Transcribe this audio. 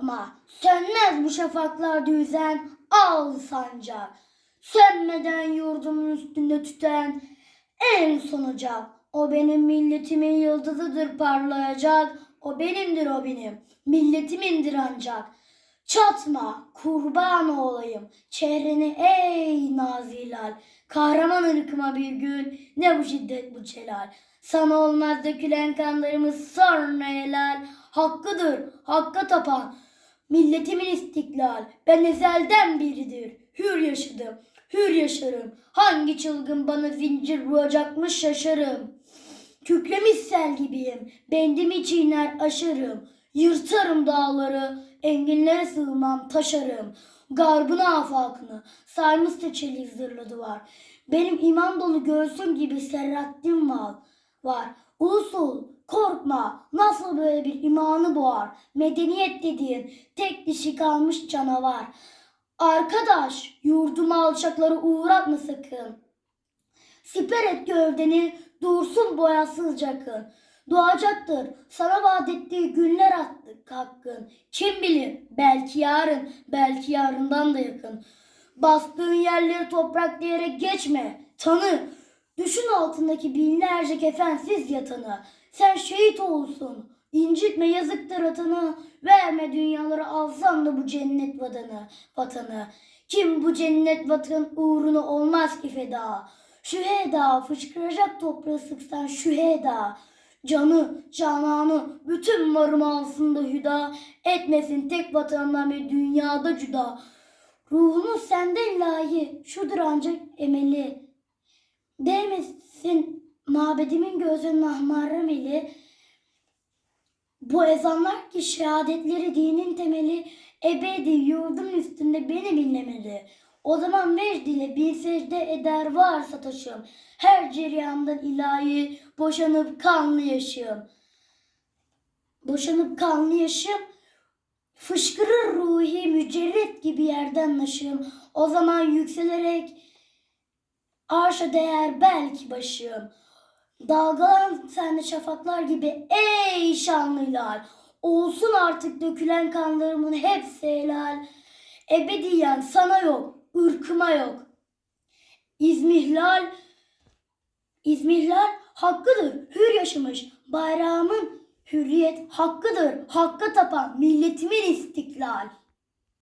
Korkma, sönmez bu şafaklarda yüzen al sancak. Sönmeden yurdumun üstünde tüten en son ocak. O benim milletimin yıldızıdır parlayacak. O benimdir o benim, milletimindir ancak. Çatma, kurban olayım, çehreni ey nazilal. Kahraman ırkıma bir gün, ne bu şiddet bu celal. Sana olmaz dökülen kanlarımız sonra helal. Hakkıdır, hakka tapan, milletimin istiklal. Ben ezelden biridir, hür yaşadım, hür yaşarım. Hangi çılgın bana zincir vuracakmış şaşarım. Kükremiş sel gibiyim, bendimi çiğner aşarım. Yırtarım dağları, enginlere sığmam taşarım. Garbın afakını, sarmışsa çelik zırhlı duvar. Benim iman dolu göğsüm gibi serrattim var. var. Ulusul, korkma, nasıl böyle bir imanı boğar. Medeniyet dediğin tek dişi kalmış canavar. Arkadaş, yurduma alçakları uğratma sakın. Siper et gövdeni, dursun boyasız cakın. Doğacaktır, sana vaat ettiği günler attık hakkın. Kim bilir, belki yarın, belki yarından da yakın. Bastığın yerleri toprak diyerek geçme, tanı. Düşün altındaki binlerce kefensiz yatanı. Sen şehit olsun, incitme yazıktır atanı. Verme dünyaları alsan da bu cennet vatanı, vatanı. Kim bu cennet vatan uğruna olmaz ki feda. Şüheda fışkıracak toprağı sıksan şüheda. Canı, cananı, bütün varımı alsın da hüda. Etmesin tek vatandan bir dünyada cüda. Ruhumuz senden ilahi, şudur ancak emeli. Değmesin mabedimin gözünün ahmarım eli. Bu ezanlar ki şehadetleri dinin temeli ebedi yurdum üstünde beni dinlemeli. O zaman vecd ile bin secde eder varsa taşım. Her ceryandan ilahi boşanıp kanlı yaşım. Boşanıp kanlı yaşım. Fışkırır ruhi mücerret gibi yerden naşım. O zaman yükselerek arşa değer belki başım. Dalgalan sende şafaklar gibi ey şanlı hilal. Olsun artık dökülen kanlarımın hepsi helal. Ebediyen sana yok, ırkıma yok. İzmihlal, İzmihlal hakkıdır, hür yaşamış. Bayrağımın hürriyet hakkıdır, hakka tapan milletimin istiklal.